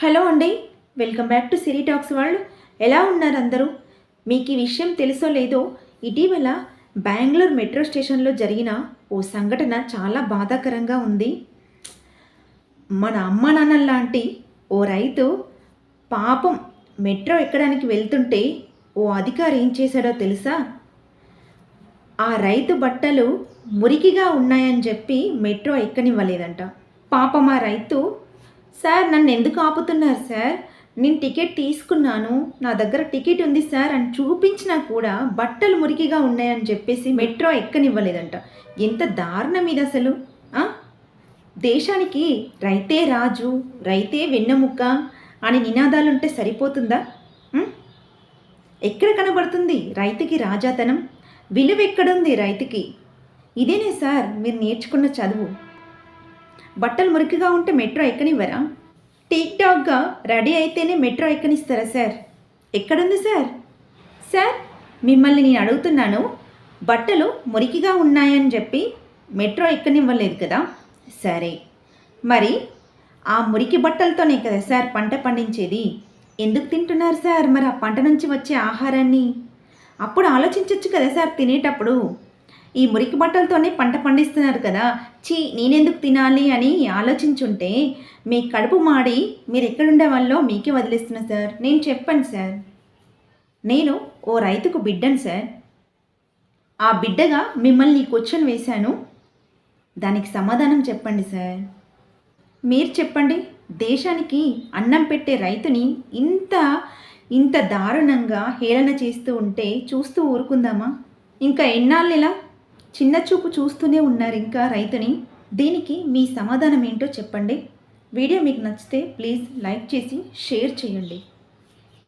Hello అండి welcome back to Siri talks world. ఎలా ఉన్నారు అందరూ? మీకు ఈ విషయం తెలుసో లేదో ఇటీవల బెంగళూరు మెట్రో స్టేషన్లో జరిగిన ఓ సంఘటన చాలా బాధాకరంగా ఉంది. మన అమ్మ నాన్న లాంటి ఓ రైతు పాపం మెట్రో ఎక్కడానికి వెళ్తుంటే ఓ అధికారి ఏం చేశాడో తెలుసా? ఆ రైతు బట్టలు మురికిగా ఉన్నాయని చెప్పి మెట్రో ఎక్కనివ్వలేదంట. పాపం ఆ రైతు సార్ నన్ను ఎందుకు ఆపుతున్నారు సార్? నేను టికెట్ తీసుకున్నాను నా దగ్గర టికెట్ ఉంది సార్ అని చూపించినా కూడా బట్టలు మురికిగా ఉన్నాయని చెప్పేసి మెట్రో ఎక్కనివ్వలేదంట. ఎంత దారుణం ఇది అసలు దేశానికి రైతే రాజు రైతే వెన్నెముక్క అని నినాదాలుంటే సరిపోతుందా? ఎక్కడ కనబడుతుంది రైతుకి రాజాతనం? విలువ ఎక్కడుంది రైతుకి? ఇదేనే సార్ మీరు నేర్చుకున్న చదువు. బట్టలు మురికిగా ఉంటే మెట్రో ఎక్కనివ్వరా? టీక్ టాక్గా రెడీ అయితేనే మెట్రో ఎక్కనిస్తారా సార్? ఎక్కడుంది సార్? సార్ మిమ్మల్ని నేను అడుగుతున్నాను బట్టలు మురికిగా ఉన్నాయని చెప్పి మెట్రో ఎక్కనివ్వలేదు కదా? సరే. మరి ఆ మురికి బట్టలతోనే కదా సార్ పంట పండించేది? ఎందుకు తింటున్నారు సార్? మరి ఆ పంట నుంచి వచ్చే ఆహారాన్ని? అప్పుడు ఆలోచించవచ్చు కదా సార్ తినేటప్పుడు? ఈ మురికి బట్టలతోనే పంట పండిస్తున్నారు కదా. చీ నేనెందుకు తినాలి అని ఆలోచించుంటే మీ కడుపు మాడి మీరు ఎక్కడుండే వాళ్ళో మీకే వదిలేస్తున్నా సార్. నేను చెప్పాను సార్. నేను ఓ రైతుకు బిడ్డను సార్. ఆ బిడ్డగా మిమ్మల్ని క్వశ్చన్ వేశాను. దానికి సమాధానం చెప్పండి సార్. మీరు చెప్పండి దేశానికి అన్నం పెట్టే రైతుని ఇంత ఇంత దారుణంగా హేళన చేస్తూ ఉంటే చూస్తూ ఊరుకుందామా? ఇంకా ఎన్నాళ్ళు ఇలా చిన్న చూపు చూస్తూనే ఉన్నారు ఇంకా రైతుని. దీనికి మీ సమాధానం ఏంటో చెప్పండి. వీడియో మీకు నచ్చితే ప్లీజ్ లైక్ చేసి షేర్ చేయండి.